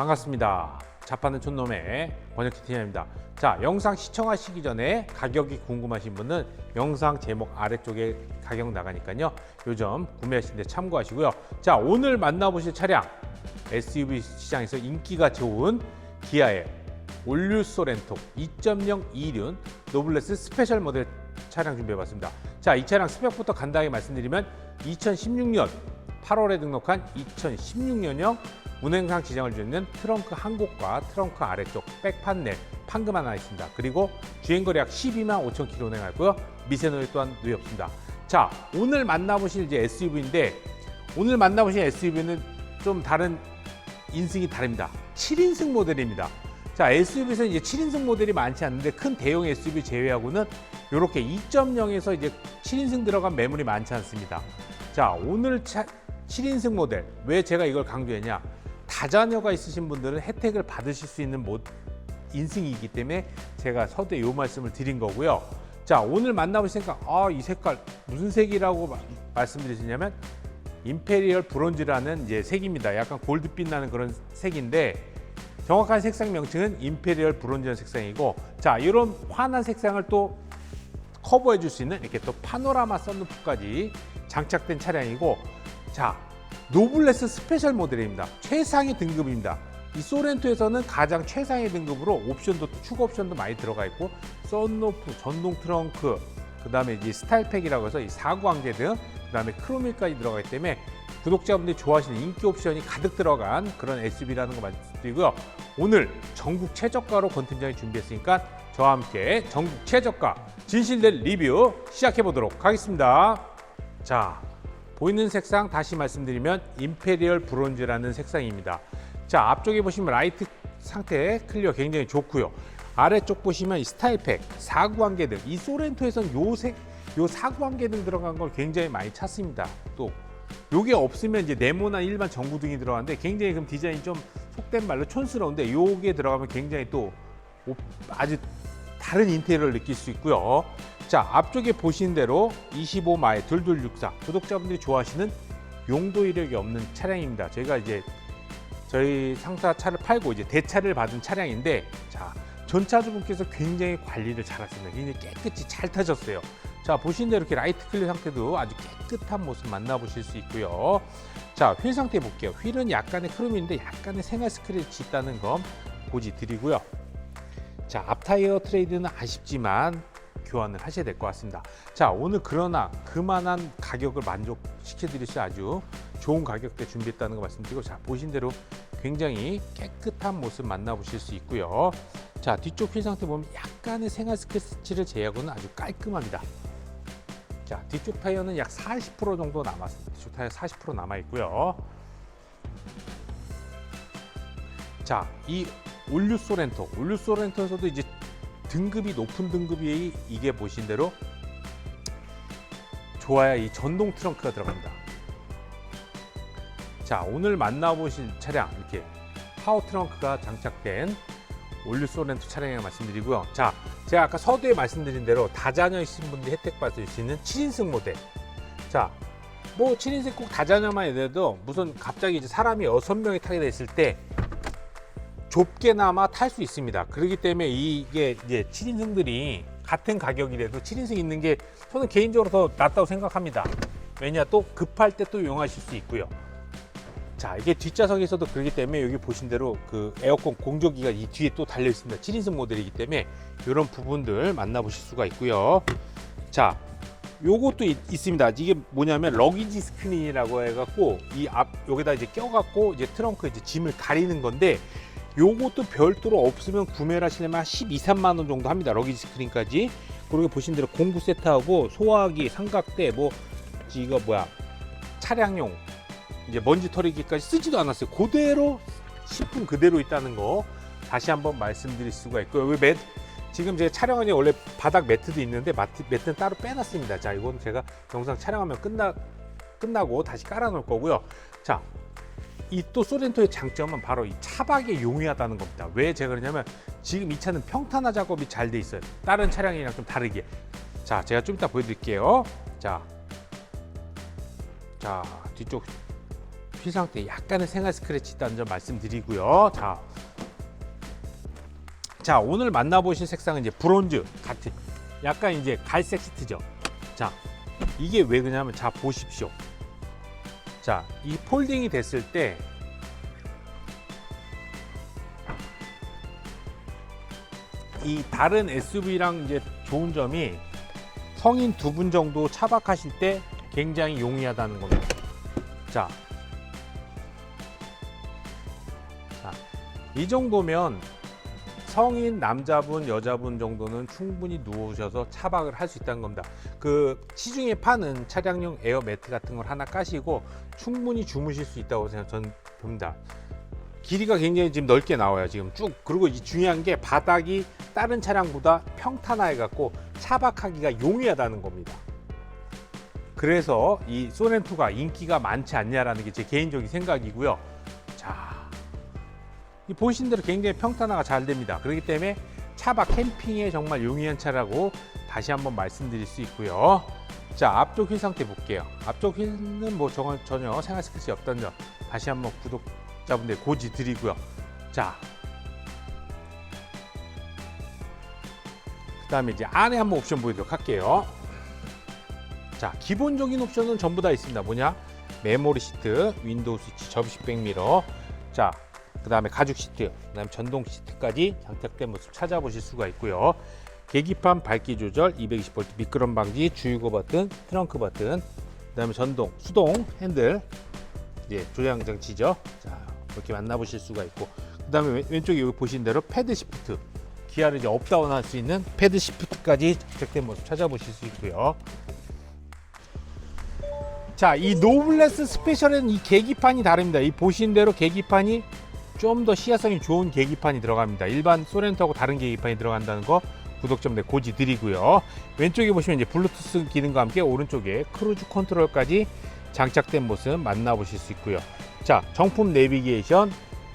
반갑습니다. 자파는 촌놈의 번역기 팀입니다. 자, 영상 시청하시기 전에 가격이 궁금하신 분은 영상 제목 아래쪽에 가격 나가니까요. 요점 구매하실 때 참고하시고요. 자, 오늘 만나보실 차량 SUV 시장에서 인기가 좋은 기아의 올류 소렌토 2.0 이륜 노블레스 스페셜 모델 차량 준비해봤습니다. 자, 이 차량 스펙부터 간단하게 말씀드리면 2016년 8월에 등록한 2016년형 운행상 지정을 주는 트렁크 한 곳과 트렁크 아래쪽 백 판넬 판금 하나 있습니다. 그리고 주행거리 약 12만 5천 킬로 운행하고요. 미세노이 또한 누이 없습니다. 자, 오늘 만나보실 이제 SUV인데 오늘 만나보실 SUV는 좀 다른 인승이 다릅니다. 7인승 모델입니다. 자, SUV에서 이제 7인승 모델이 많지 않는데 큰 대형 SUV 제외하고는 이렇게 2.0에서 이제 7인승 들어간 매물이 많지 않습니다. 자, 오늘 차, 7인승 모델 왜 제가 이걸 강조했냐? 다자녀가 있으신 분들은 혜택을 받으실 수 있는 모, 인승이기 때문에 제가 서두에 이 말씀을 드린 거고요. 자, 오늘 만나보시니까 아, 이 색깔 무슨 색이라고 마- 말씀드리시냐면 임페리얼 브론즈라는 이제 색입니다. 약간 골드빛 나는 그런 색인데 정확한 색상 명칭은 임페리얼 브론즈라는 색상이고 자, 이런 환한 색상을 또 커버해 줄 수 있는 이렇게 또 파노라마 썬루프까지 장착된 차량이고 자 노블레스 스페셜 모델입니다. 최상위 등급입니다. 이 소렌토에서는 가장 최상위 등급으로 옵션도 또 추가 옵션도 많이 들어가 있고 썬루프 전동 트렁크 그 다음에 이제 스타일팩이라고 해서 이 사구항제 등그 다음에 크로밀까지 들어가기 때문에 구독자분들이 좋아하시는 인기 옵션이 가득 들어간 그런 SUV라는 거 말씀드리고요. 오늘 전국 최저가로 권 팀장이 준비했으니까 저와 함께 전국 최저가 진실된 리뷰 시작해 보도록 하겠습니다. 자, 보이는 색상 다시 말씀드리면 임페리얼 브론즈라는 색상입니다. 자, 앞쪽에 보시면 라이트 상태 클리어 굉장히 좋고요. 아래쪽 보시면 이 스타일팩, 사구안개 등, 이 소렌토에선 요 색, 요 사구안개 등 들어간 걸 굉장히 많이 찾습니다. 또 요게 없으면 이제 네모난 일반 전구등이 들어가는데 굉장히 그럼 디자인이 좀 속된 말로 촌스러운데 요게 들어가면 굉장히 또 오- 아주 다른 인테리어를 느낄 수 있고요. 자, 앞쪽에 보신 대로 25마일 2264 구독자분들이 좋아하시는 용도 이력이 없는 차량입니다. 저희가 이제 저희 상사 차를 팔고 이제 대차를 받은 차량인데 자, 전차주분께서 굉장히 관리를 잘하십니다. 굉장히 깨끗이 잘 타셨어요. 자, 보신 대로 이렇게 라이트 클리어 상태도 아주 깨끗한 모습 만나보실 수 있고요. 자, 휠 상태 볼게요. 휠은 약간의 크롬인데 약간의 생활 스크래치 있다는 점 고지 드리고요. 자, 앞타이어 트레이드는 아쉽지만 교환을 하셔야 될 것 같습니다. 자, 오늘 그러나 그만한 가격을 만족시켜 드릴 수 아주 좋은 가격대 준비했다는 거 말씀드리고 자, 보신 대로 굉장히 깨끗한 모습 만나보실 수 있고요. 자, 뒤쪽 휠 상태 보면 약간의 생활 스크래치를 제외하고는 아주 깔끔합니다. 자, 뒤쪽 타이어는 약 40% 정도 남았습니다. 뒤쪽 타이어 40% 남아 있고요. 자, 이 올류 소렌토, 올류 소렌토에서도 이제 등급이 높은 등급이 이게 보신 대로 좋아야 이 전동 트렁크가 들어갑니다. 자, 오늘 만나보실 차량 이렇게 파워 트렁크가 장착된 올류 소렌토 차량이라고 말씀드리고요. 자, 제가 아까 서두에 말씀드린 대로 다자녀이신 분들이 혜택 받을 수 있는 7인승 모델. 자, 뭐 7인승 꼭 다자녀만 해도 무슨 갑자기 이제 사람이 여섯 명이 타게 됐을 때 좁게나마 탈 수 있습니다. 그렇기 때문에 이게 이제 7인승들이 같은 가격이라도 7인승 있는 게 저는 개인적으로 더 낫다고 생각합니다. 왜냐 또 급할 때 또 이용하실 수 있고요. 자 이게 뒷좌석에서도 그렇기 때문에 여기 보신 대로 그 에어컨 공조기가 이 뒤에 또 달려 있습니다. 7인승 모델이기 때문에 이런 부분들 만나보실 수가 있고요. 자 요것도 있, 있습니다. 이게 뭐냐면 러기지 스크린이라고 해갖고 이 앞 여기다 이제 껴갖고 이제 트렁크 이제 짐을 가리는 건데 요것도 별도로 없으면 구매를 하시려면 한 12, 3만 원 정도 합니다. 러기지 스크린까지. 그리고 보신 대로 공구 세트하고 소화기, 삼각대, 뭐 이거 뭐야 차량용 이제 먼지 털이기까지 쓰지도 않았어요. 그대로 식품 그대로 있다는 거 다시 한번 말씀드릴 수가 있고요. 여기 매, 지금 제가 촬영하니 원래 바닥 매트도 있는데 마트, 매트는 따로 빼놨습니다. 자, 이건 제가 영상 촬영하면 끝나 끝나고 다시 깔아놓을 거고요. 자, 이 또 소렌토의 장점은 바로 이 차박에 용이하다는 겁니다. 왜 제가 그러냐면 지금 이 차는 평탄화 작업이 잘 돼 있어요. 다른 차량이랑 좀 다르게. 자, 제가 좀 이따 보여드릴게요. 자, 자 뒤쪽 휠 상태 약간의 생활 스크래치 있다는 점 말씀드리고요. 자, 자 오늘 만나보실 색상은 이제 브론즈 같은 약간 이제 갈색 시트죠. 자, 이게 왜 그러냐면 자 보십시오. 자, 이 폴딩이 됐을 때 이 다른 SUV랑 이제 좋은 점이 성인 두 분 정도 차박하실 때 굉장히 용이하다는 겁니다. 자, 자, 이 정도면 성인 남자분, 여자분 정도는 충분히 누우셔서 차박을 할 수 있다는 겁니다. 그 시중에 파는 차량용 에어 매트 같은 걸 하나 까시고 충분히 주무실 수 있다고 생각 저는 봅니다. 길이가 굉장히 지금 넓게 나와요 지금 쭉 그리고 이 중요한 게 바닥이 다른 차량보다 평탄화해 갖고 차박하기가 용이하다는 겁니다 그래서 이 소렌토가 인기가 많지 않냐라는 게 제 개인적인 생각이고요 자, 이 보신 대로 굉장히 평탄화가 잘 됩니다 그렇기 때문에 차박 캠핑에 정말 용이한 차라고 다시 한번 말씀드릴 수 있고요 자 앞쪽 휠 상태 볼게요 앞쪽 휠은 뭐 전혀 생활 스크래치 없다는 점 다시 한번 구독 자분들 고지 드리고요. 자, 그 다음에 이제 안에 한번 옵션 보여드리도록 할게요. 자, 기본적인 옵션은 전부 다 있습니다. 뭐냐? 메모리 시트, 윈도우 스위치, 접시 백미러, 자, 그 다음에 가죽 시트, 그 다음에 전동 시트까지 장착된 모습 찾아보실 수가 있고요. 계기판 밝기 조절, 220V 미끄럼 방지, 주유구 버튼, 트렁크 버튼, 그 다음에 전동 수동 핸들, 예, 조향 장치죠. 자, 이렇게 만나보실 수가 있고, 그 다음에 왼- 왼쪽에 여기 보신 대로 패드 시프트, 기아를 이제 업다운 할 수 있는 패드 시프트까지 장착된 모습 찾아보실 수 있고요. 자, 이 노블레스 스페셜은 이 계기판이 다릅니다. 이 보신 대로 계기판이 좀 더 시야성이 좋은 계기판이 들어갑니다. 일반 소렌토하고 다른 계기판이 들어간다는 거 구독자분들 고지 드리고요. 왼쪽에 보시면 이제 블루투스 기능과 함께 오른쪽에 크루즈 컨트롤까지 장착된 모습 만나보실 수 있고요. 자, 정품 내비게이션,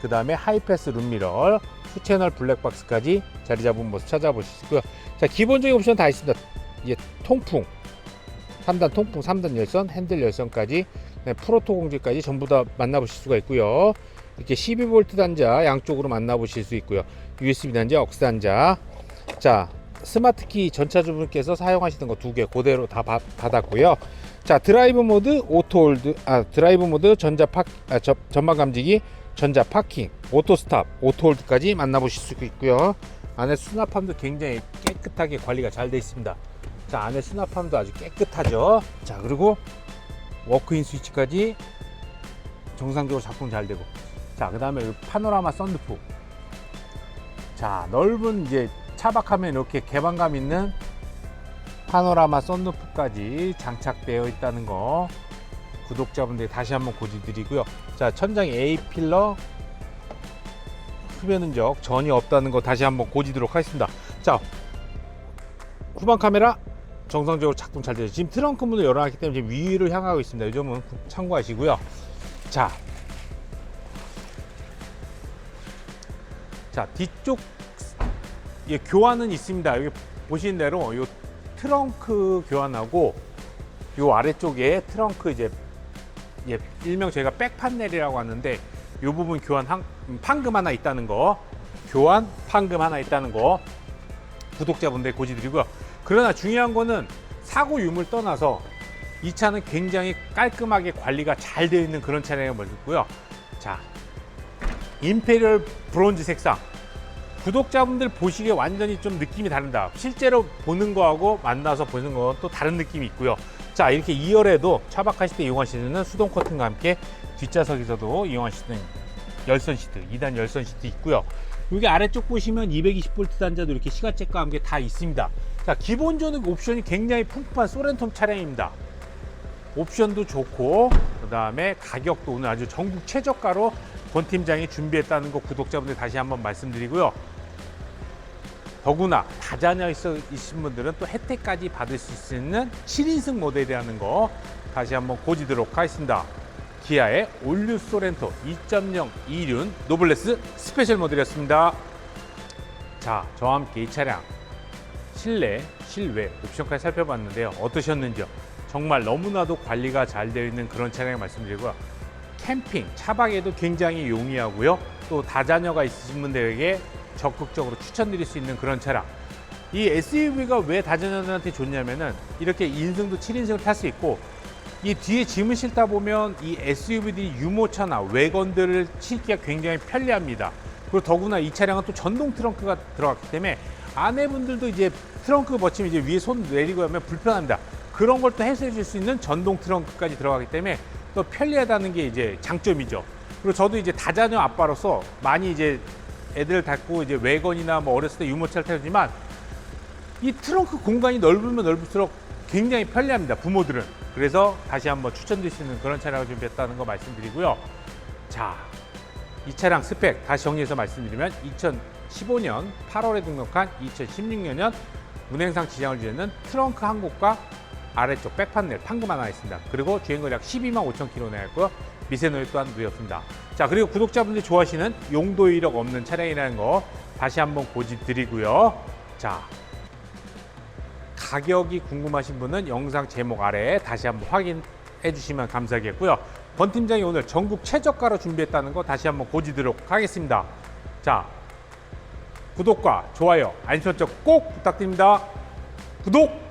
그 다음에 하이패스 룸미러, 수채널 블랙박스까지 자리 잡은 모습 찾아보실 수 있고요. 자, 기본적인 옵션 다 있습니다. 이제 통풍, 3단 통풍, 3단 열선, 핸들 열선까지, 프로토 공지까지 전부 다 만나보실 수가 있고요. 이렇게 12V 단자 양쪽으로 만나보실 수 있고요. USB 단자, 억스 단자. 자, 스마트키 전차주분께서 사용하시던 거 두 개 그대로 다 받, 받았고요. 자, 드라이브 모드, 오토 홀드, 아, 드라이브 모드, 전자 파, 아, 저, 전방 감지기, 전자 파킹, 오토 스탑, 오토 홀드까지 만나보실 수 있고요. 안에 수납함도 굉장히 깨끗하게 관리가 잘 되어 있습니다. 자, 안에 수납함도 아주 깨끗하죠. 자, 그리고 워크인 스위치까지 정상적으로 작동 잘 되고. 자, 그 다음에 파노라마 썬루프. 자, 넓은 이제 차박하면 이렇게 개방감 있는 파노라마 썬루프까지 장착되어 있다는 거 구독자분들 다시 한번 고지드리고요. 자, 천장에 A 필러 흡연 흔적 전혀 없다는 거 다시 한번 고지도록 하겠습니다. 자, 후방 카메라 정상적으로 작동 잘 되죠. 지금 트렁크 문을 열어놨기 때문에 지금 위를 향하고 있습니다. 이 점은 참고하시고요. 자, 자 뒤쪽 예, 교환은 있습니다. 여기 보시는 대로 이 트렁크 교환하고 이 아래쪽에 트렁크 이제 예, 일명 저희가 백 판넬이라고 하는데 이 부분 교환 한, 음, 판금 하나 있다는 거 교환 판금 하나 있다는 거 구독자분들 고지 드리고요. 그러나 중요한 거는 사고 유무를 떠나서 이 차는 굉장히 깔끔하게 관리가 잘 되어 있는 그런 차량을 말고요. 자, 임페리얼 브론즈 색상. 구독자분들 보시기에 완전히 좀 느낌이 다릅니다. 실제로 보는 거하고 만나서 보는 거또 다른 느낌이 있고요. 자, 이렇게 2열에도 차박하실 때 있는 수동 커튼과 함께 뒷좌석에서도 있는 열선 시트, 2단 열선 시트 있고요. 여기 아래쪽 보시면 220V 단자도 이렇게 시가책과 함께 다 있습니다. 자, 기본적인 옵션이 굉장히 풍부한 소렌톰 차량입니다. 옵션도 좋고 그 다음에 가격도 오늘 아주 전국 최저가로 권 팀장이 준비했다는 거 구독자분들 다시 한번 말씀드리고요. 더구나 다자녀 있어 있신 분들은 또 혜택까지 받을 수 있는 7인승 모델이라는 거 다시 한번 고지도록 하겠습니다. 기아의 올류 소렌토 2.0 이륜 노블레스 스페셜 모델이었습니다. 자, 저와 함께 이 차량 실내, 실외 옵션까지 살펴봤는데요. 어떠셨는지요? 정말 너무나도 관리가 잘 되어 있는 그런 차량을 말씀드리고요. 캠핑, 차박에도 굉장히 용이하고요. 또 다자녀가 있으신 분들에게 적극적으로 추천드릴 수 있는 그런 차량. 이 SUV가 왜 다자녀들한테 좋냐면은 이렇게 인승도 7인승을 탈 수 있고 이 뒤에 짐을 싣다 보면 이 SUV들이 유모차나 외건들을 싣기가 굉장히 편리합니다. 그리고 더구나 이 차량은 또 전동 트렁크가 들어갔기 때문에 아내분들도 이제 트렁크 버치면 이제 위에 손 내리고 하면 불편합니다. 그런 걸 또 해소해 줄 수 있는 전동 트렁크까지 들어가기 때문에 또 편리하다는 게 이제 장점이죠. 그리고 저도 이제 다자녀 아빠로서 많이 이제 애들을 닫고 이제 외건이나 뭐 어렸을 때 유모차를 타지만 이 트렁크 공간이 넓으면 넓을수록 굉장히 편리합니다. 부모들은. 그래서 다시 한번 있는 그런 차량을 준비했다는 거 말씀드리고요. 자, 이 차량 스펙 다시 정리해서 말씀드리면 2015년 8월에 등록한 2016년 운행상 지장을 주는 트렁크 한 곳과 아래쪽 백판넬 판금 하나 있습니다. 그리고 주행거리 약 12만 5천 킬로 내였고요. 미세노이 또한 누였습니다. 자 그리고 구독자분들이 좋아하시는 용도 이력 없는 차량이라는 거 다시 한번 고집 드리고요. 자 가격이 궁금하신 분은 영상 제목 아래에 다시 한번 확인해 주시면 감사하겠고요. 권 팀장이 오늘 전국 최저가로 준비했다는 거 다시 한번 고지드리도록 하겠습니다. 자, 구독과 좋아요, 알림 설정 꼭 부탁드립니다. 구독!